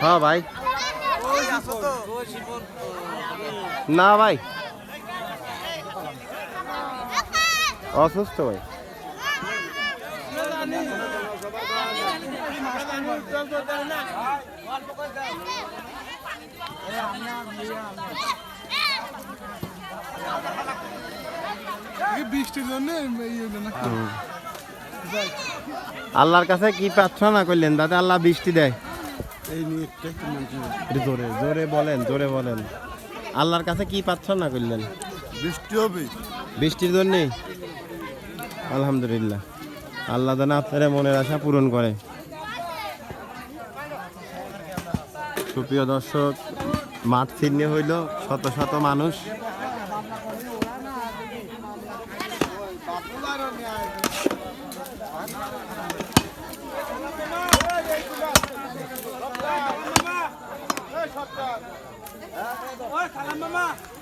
হ্যাঁ ভাই। না ভাই। অসুস্থ ভাই। বৃষ্টির জন্য আল্লাহর কাছে কি প্রার্থনা করলেন? যাতে আল্লাহ বৃষ্টি দেয়। জোরে জোরে বলেন জোরে বলেন। আল্লাহর কাছে কি প্রার্থনা করলেন? বৃষ্টি হবে। বৃষ্টির জন্যে আলহামদুলিল্লাহ। আল্লাহ যেন আপনার মনের আশা পূরণ করে। সুপ্রিয় দর্শক মাঠ ছিন্নে হইল শত শত মানুষ।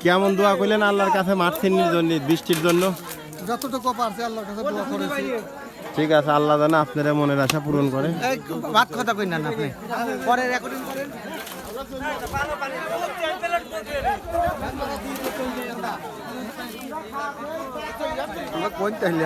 কেমন দোয়া করলেন আল্লাহর কাছে মাঠ ছিন্নির জন্য বৃষ্টির জন্য? যতটুকু পারছে আল্লাহর কাছে দোয়া করেছি। ঠিক আছে আল্লাহ যেন আপনার মনের আশা পূরণ করে। ভাত কথা কই না আপনি। পরে রেকর্ডিং করেন। কোন তাহলে